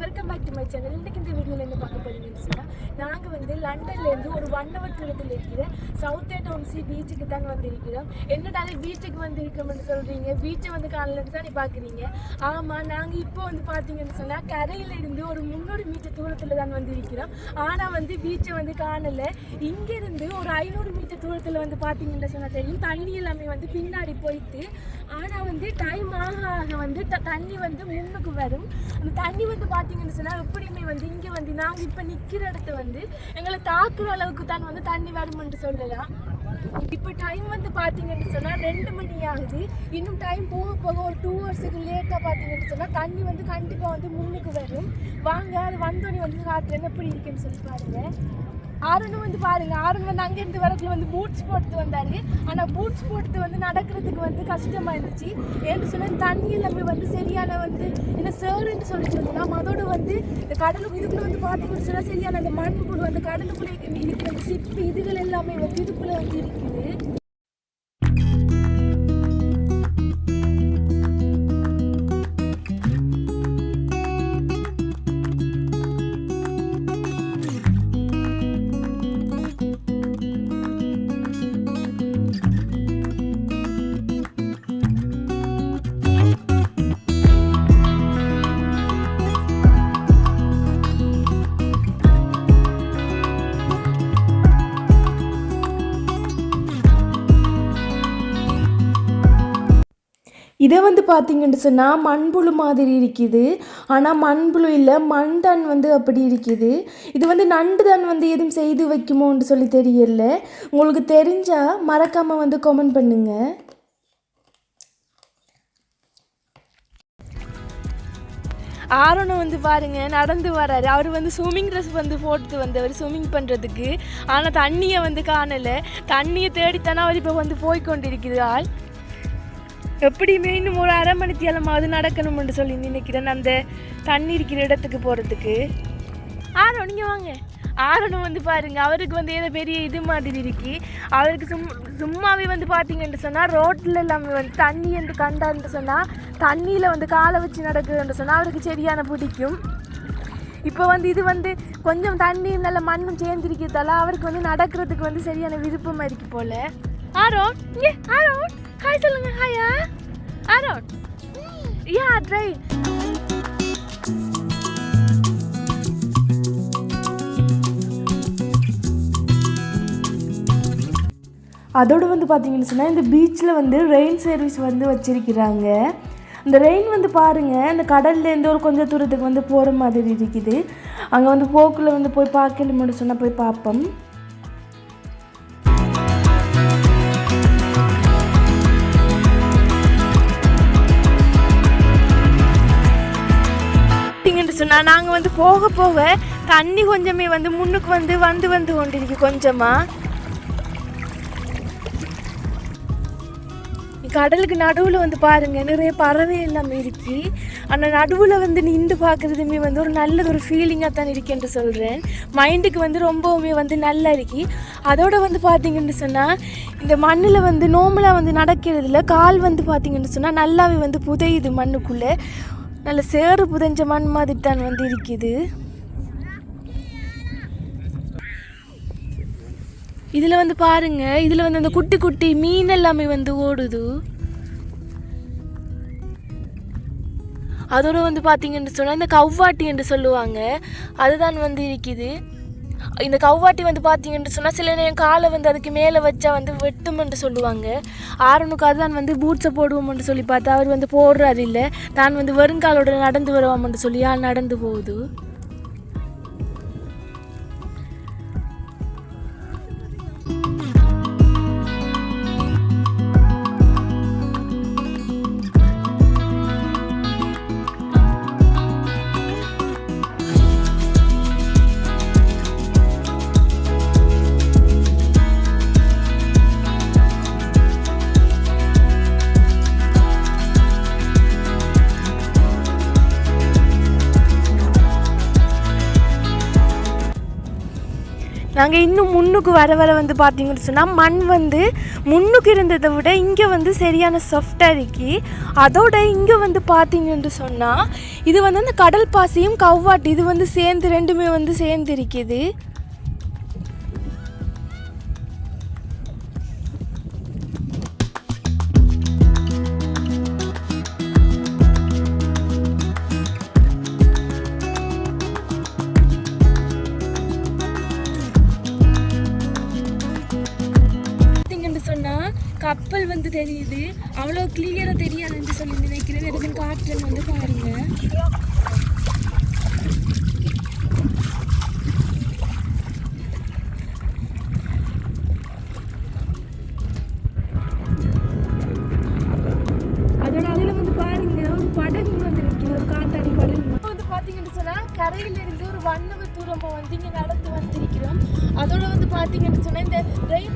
Welcome back to my channel இன்றைக்கு இந்த வீடியோவில் என்ன பார்க்க போகிறீங்கன்னு சொன்னால் நாங்கள் வந்து லண்டன்லேருந்து ஒரு ஒன் ஹவர் தூரத்தில் இருக்கிற சவுத் டவுன்சி பீச்சுக்கு தாங்க வந்திருக்கிறோம். என்னடாலே பீச்சுக்கு வந்திருக்கோம்னு சொல்கிறீங்க பீச்சை வந்து காலையில் தான் பார்க்குறீங்க? ஆமாம் நாங்கள் இப்போ வந்து பார்த்தீங்கன்னு சொன்னால் கரையில் இருந்து ஒரு முந்நூறு மீட்டர் தூரத்தில் தான் வந்திருக்கிறோம். ஆனால் வந்து பீச்சை வந்து காணலை. இங்கேருந்து ஒரு ஐநூறு மீட்டர் தூரத்தில் வந்து பார்த்தீங்கன்னு சொன்னால் தெரியும். தண்ணி எல்லாமே வந்து பின்னாடி போயிட்டு ஆனால் வந்து டைம் ஆக ஆக வந்து த- தண்ணி வந்து முன்னுக்கு வரும். அந்த தண்ணி வந்து பார்த்தீங்கன்னு சொன்னால் எப்படியுமே வந்து இங்கே வந்து நாங்கள் இப்போ நிற்கிற இடத்த வந்து எங்களை தாக்குற அளவுக்கு தான் வந்து தண்ணி வரும்னு சொல்லலாம். இப்போ டைம் வந்து பார்த்தீங்கன்னு சொன்னால் ரெண்டு மணி ஆகுது. இன்னும் டைம் போக போக ஒரு டூ ஹவர்ஸுக்கு லேட்டாக பார்த்தீங்கன்னு சொன்னால் தண்ணி வந்து கண்டிப்பாக வந்து முன்னுக்கு வரும். வாங்க அது வந்தோடனே வந்து காட்டுறேன் எப்படி இருக்குன்னு சொல்லி பாருங்கள் அருண் வந்து பாருங்க அருண் வந்து அங்கேருந்து வரக்குள்ள வந்து பூட்ஸ் போட்டு வந்தாரு. ஆனால் பூட்ஸ் போட்டு வந்து நடக்கிறதுக்கு வந்து கஷ்டமா இருந்துச்சு. ஏன்னு சொன்னா தண்ணி எல்லாமே வந்து சரியான வந்து என்ன சேருன்னு சொல்லிட்டு இருந்தோம் அதோட வந்து இந்த கடலுக்கு இதுக்குள்ள வந்து பார்த்தீங்கன்னு சொன்னா சரியான அந்த மண்புழு அந்த கடலுக்குள்ளே இருக்கிற அந்த சிப்பி இதுகள் எல்லாமே வந்து இதுக்குள்ள வந்து இருக்குது. இதை வந்து பார்த்தீங்கன்னு சொன்னால் மண்புழு மாதிரி இருக்குது. ஆனால் மண்புழு இல்லை மண்தான் வந்து அப்படி இருக்குது. இது வந்து நண்டு தான் வந்து எதுவும் செய்து வைக்குமோன்னு சொல்லி தெரியல. உங்களுக்கு தெரிஞ்சால் மறக்காமல் வந்து கமெண்ட் பண்ணுங்கள் ஆரோனை வந்து பாருங்க நடந்து வராரு. அவர் வந்து ஸ்விம்மிங் ட்ரெஸ் வந்து போட்டு வந்தவர் ஸ்விம்மிங் பண்ணுறதுக்கு ஆனால் தண்ணியை வந்து காணலை. தண்ணியை தேடித்தானே அவர் இப்போ வந்து போய்கொண்டிருக்கிறாள் எப்படியுமே இன்னும் ஒரு அரை மணி தேலமாவது நடக்கணும்னு சொல்லி நினைக்கிறேன். அந்த தண்ணி இருக்கிற இடத்துக்கு போகிறதுக்கு ஆரோன் நீங்கள் வாங்க. ஆரோனும் வந்து பாருங்க அவருக்கு வந்து ஏதோ பெரிய இது மாதிரி இருக்கு. அவருக்கு சும் சும்மாவே வந்து பார்த்தீங்கன்னு சொன்னால் ரோட்டில் எல்லாமே வந்து தண்ணி என்று கண்டான்னு சொன்னால் தண்ணியில் வந்து காலை வச்சு நடக்குதுன்னு சொன்னால் அவருக்கு சரியான பிடிக்கும். இப்போ வந்து இது வந்து கொஞ்சம் தண்ணியும் நல்ல மண்ணும் சேர்ந்திருக்கிறதால அவருக்கு வந்து நடக்கிறதுக்கு வந்து சரியான விருப்பமாக இருக்கு போல. ஆரோன் இங்கே ஆரோன். ஹாய் சொல்லுங்க. ஹாயா ஆரோன் யா ட்ரை அதோடு வந்து பார்த்தீங்கன்னு சொன்னால் இந்த பீச்சில் வந்து ரெயின் சர்வீஸ் வந்து வச்சிருக்கிறாங்க. இந்த ரெயின் வந்து பாருங்கள் இந்த கடல்லேருந்து ஒரு கொஞ்சம் தூரத்துக்கு வந்து போகிற மாதிரி இருக்குது. அங்கே வந்து போக்கில் வந்து போய் பார்க்கல சொன்னால் போய் பார்ப்போம். ஸோ நாங்கள் வந்து போக போக தண்ணி கொஞ்சமே வந்து முன்னுக்கு வந்து வந்து வந்து கொண்டிருக்கு கொஞ்சமாக கடலுக்கு நடுவில் வந்து பாருங்க நிறைய பறவை எல்லாமே இருக்கு. ஆனால் நடுவில் வந்து நின்று பார்க்குறதுமே வந்து ஒரு நல்ல ஒரு ஃபீலிங்காக தான் இருக்குன்னு சொல்கிறேன் மைண்டுக்கு வந்து ரொம்பவுமே வந்து நல்லா இருக்கு. அதோட வந்து பார்த்தீங்கன்னு சொன்னால் இந்த மண்ணில் வந்து நோம்பலாக வந்து நடக்கிறதுல கால் வந்து பார்த்தீங்கன்னு சொன்னால் நல்லாவே வந்து புதையுது மண்ணுக்குள்ளே. நல்ல சேறு புதஞ்ச மண் மாதிரி தான் வந்து இருக்குது. இதில் வந்து பாருங்க இதில் வந்து அந்த குட்டி குட்டி மீன் எல்லாமே வந்து ஓடுது. அதோட வந்து பார்த்தீங்கன்னு சொன்னால் இந்த கவ்வாட்டி என்று சொல்லுவாங்க. அதுதான் வந்து இருக்குது. இந்த கவ்வாட்டி வந்து பார்த்தீங்கன்னு சொன்னால் சில நேரம் காலை வந்து அதுக்கு மேலே வச்சா வந்து வெட்டுமென்று சொல்லுவாங்க. ஆரனுக்கு தான் வந்து பூட்ஸை போடுவோம்னு சொல்லி பார்த்தா அவர் வந்து போடுறாரு இல்லை. தான் வந்து வருங்காலோட நடந்து வருவாமன்னு சொல்லி ஆள் நடந்து போகுது? நாங்கள் இன்னும் முன்னுக்கு வர வர வந்து பார்த்தீங்கன்னு சொன்னால் மண் வந்து முன்னுக்கு இருந்ததை விட இங்கே வந்து சரியான சாஃப்டாக இருக்கு. அதோட இங்கே வந்து பார்த்தீங்கன்னு சொன்னால் இது வந்து அந்த கடல் பாசியும் கவ்வாட்டு இது வந்து சேர்ந்து ரெண்டுமே வந்து சேர்ந்து இருக்குது. கப்பல் வந்து தெரியுது. அவ்வளோ கிளியராக தெரியாதுன்னு சொல்லி நினைக்கிறேன். எனக்கு காற்றல் வந்து பாருங்க. கரையிலிருந்து வந்து பாருங்க ஒரு படகு வந்து ஒரு வந்து பார்த்தீங்கன்னு சொன்னால் இருந்து ஒரு வண்ணவ தூரமாக வந்து இங்கே நடந்து வந்திருக்கிறோம். அதோட வந்து பார்த்தீங்கன்னு சொன்னால் இந்த ரயில்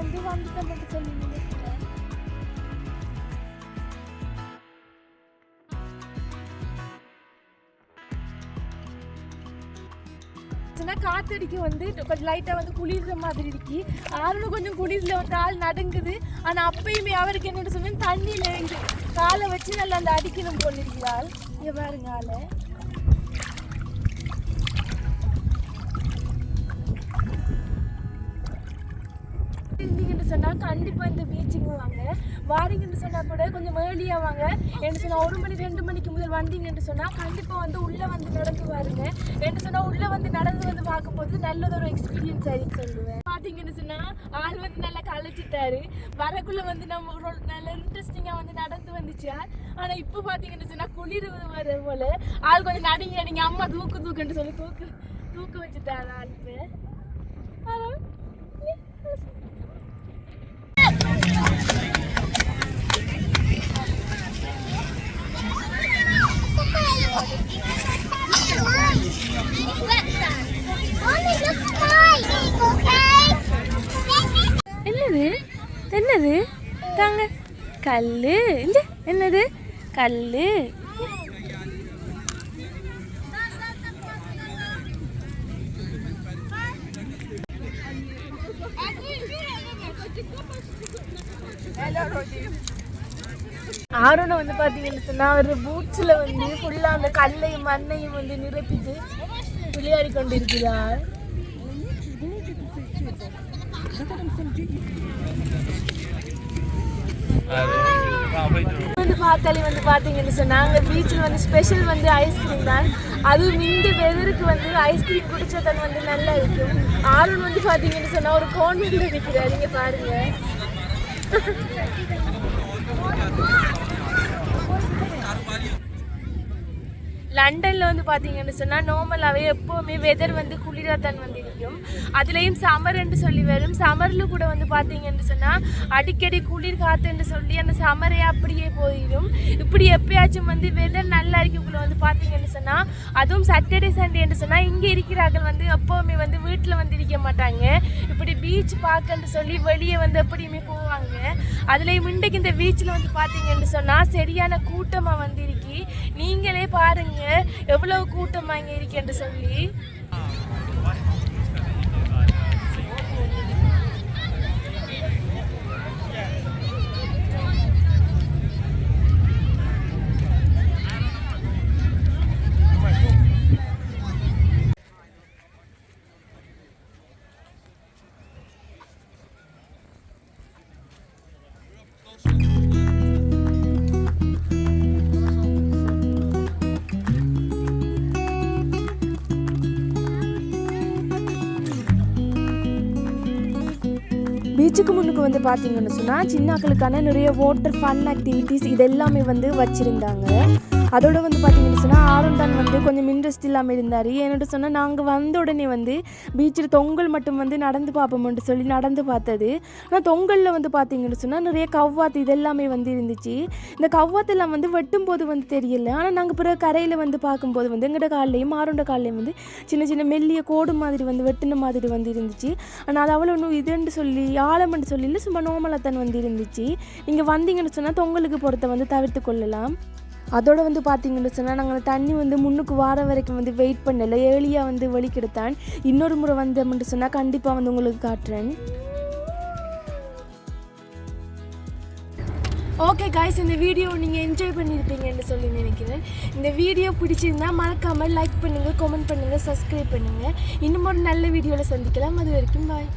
வந்து வந்துட்டோம்னு சொல்லி சொல்லுங்க. காத்தடிக்கு வந்து கொஞ்சம் லைட்டாக வந்து குளிர்ற மாதிரி இருக்கு. ஆளும் கொஞ்சம் குளிரில் வந்து ஆள் நடுங்குது. ஆனால் அப்பயுமே அவருக்கு என்னென்னு சொன்னேன் தண்ணியில் காலை வச்சு நல்லா அந்த அடிக்கணும் போலிருக்கிறாள் இங்கே பாருங்க ஆளை. இருந்தீங்கன்னு சொன்னால் கண்டிப்பாக இந்த பீச்சுக்கு வாங்க. வாரீங்கன்னு சொன்னால் கூட கொஞ்சம் ஏர்லியாக வாங்க. என்ன சொன்னால் ஒரு மணி ரெண்டு மணிக்கு முதல் வந்தீங்கன்னு சொன்னால் கண்டிப்பாக வந்து உள்ளே வந்து நடந்து பாருங்க என்ன சொன்னால் உள்ளே வந்து நடந்து வந்து பார்க்கும்போது நல்லதொரு எக்ஸ்பீரியன்ஸ் ஆயிருக்கு சொல்லுவேன். பார்த்தீங்கன்னு சொன்னால் ஆள் வந்து நல்லா கலைச்சிட்டாரு. வரக்குள்ளே வந்து நம்ம நல்லா நல்ல இன்ட்ரெஸ்டிங்காக வந்து நடந்து வந்துச்சு? ஆனால் இப்போ பார்த்தீங்கன்னு சொன்னால் குளிர் வர போல ஆள் கொஞ்சம் நடிங்க நடிங்க அம்மா தூக்கு தூக்குன்னு சொல்லி தூக்கு தூக்க வச்சுட்டாரு ஆள் இப்போ கல்லு. இந்த என்னது? கல்லு. ஆரோனை வந்து பார்த்தீங்கன்னு சொன்னால் அவர் பூட்ஸில் வந்து ஃபுல்லாக அந்த கல்லையும் மண்ணையும் வந்து நிரப்பிட்டு விளையாடி கொண்டிருக்கிறார். வந்து பார்த்தாலே வந்து பார்த்தீங்கன்னு சொன்னால் அங்கே பீச்சில் வந்து ஸ்பெஷல் வந்து ஐஸ்கிரீம் தான். அதுவும் இந்த வெதருக்கு வந்து ஐஸ்கிரீம் குடிச்சா தன் வந்து நல்லா இருக்கும். ஆளுன் வந்து பார்த்தீங்கன்னு சொன்னால் ஒரு கோன் வந்து இருக்கிறார் நீங்கள் பாருங்க. லண்டனில் வந்து பார்த்தீங்கன்னு சொன்னால் நார்மலாகவே எப்போவுமே வெதர் வந்து குளிராக தான் வந்து இருக்கும் அதுலேயும் சம்மர்ன்னு சொல்லி வரும். சம்மரில் கூட வந்து பார்த்தீங்கன்னு சொன்னால் அடிக்கடி குளிர் காத்துன்னு சொல்லி அந்த சம்மரே அப்படியே போயிடும். இப்படி எப்பயாச்சும் வந்து வெதர் நல்லா இருக்கக்குள்ள வந்து பார்த்தீங்கன்னு சொன்னால் அதுவும் சாட்டர்டே சண்டேன்னு சொன்னால் இங்கே இருக்கிறார்கள் வந்து எப்போவுமே வந்து வீட்டில் வந்து இருக்க மாட்டாங்க. இப்படி பீச் பார்க்கன்னு சொல்லி வெளியே வந்து எப்படியுமே போவாங்க. அதுலேயும் இன்றைக்கு இந்த பீச்சில் வந்து பார்த்தீங்கன்னு சொன்னால் சரியான கூட்டமாக வந்து இருக்கி நீங்களே பாருங்க எவ்வளவு கூட்டமாக அங்கே இருக்கேன்னு சொல்லி. பீச்சுக்கு முன்னுக்கு வந்து பார்த்தீங்கன்னு சொன்னால் சின்னாக்களுக்கான நிறைய வாட்டர் ஃபன் ஆக்டிவிட்டீஸ் இது எல்லாமே வந்து வச்சுருந்தாங்க. அதோட வந்து பார்த்தீங்கன்னு சொன்னால் ஆரண்டான் வந்து கொஞ்சம் இன்ட்ரெஸ்ட் இல்லாமல் இருந்தார். என்னோட சொன்னால் நாங்கள் வந்த உடனே வந்து பீச்சில் தொங்கல் மட்டும் வந்து நடந்து பார்ப்போம்னு சொல்லி நடந்து பார்த்தது. ஆனால் தொங்கலில் வந்து பார்த்தீங்கன்னு சொன்னால் நிறைய கவ்வாத்து இதெல்லாமே வந்து இருந்துச்சு. இந்த கவ்வாத்தெல்லாம் வந்து வெட்டும் போது வந்து தெரியல. ஆனால் நாங்கள் பிறகு கரையில் வந்து பார்க்கும்போது வந்து எங்கட கால்லையும் ஆரோண்ட கால்லையும் வந்து சின்ன சின்ன மெல்லிய கோடு மாதிரி வந்து வெட்டின மாதிரி வந்து இருந்துச்சு. ஆனால் அது அவ்வளோ ஒன்றும் இதுன்னு சொல்லி ஆழம்னு சொல்லி சும்மா நோமலத்தன் வந்து இருந்துச்சு. நீங்கள் வந்தீங்கன்னு சொன்னால் தொங்கலுக்கு போகிறத வந்து தவிர்த்து கொள்ளலாம். அதோடு வந்து பார்த்தீங்கன்னு சொன்னால் நாங்கள் தண்ணி வந்து முன்னுக்கு வார வரைக்கும் வந்து வெயிட் பண்ணலை. ஏர்லியாக வந்து வெளிக்கெடுத்தான் இன்னொரு முறை வந்தோம்னு சொன்னால் கண்டிப்பாக வந்து உங்களுக்கு காட்டுறேன். ஓகே காய்ஸ் இந்த வீடியோ நீங்கள் என்ஜாய் பண்ணியிருப்பீங்கன்னு சொல்லி நினைக்கிறேன். இந்த வீடியோ பிடிச்சிருந்தா மறக்காமல் லைக் பண்ணுங்கள் கமெண்ட் பண்ணுங்கள் சப்ஸ்கிரைப் பண்ணுங்கள் இன்னும் ஒரு நல்ல வீடியோவில் சந்திக்கலாம். அது வரைக்கும் பாய்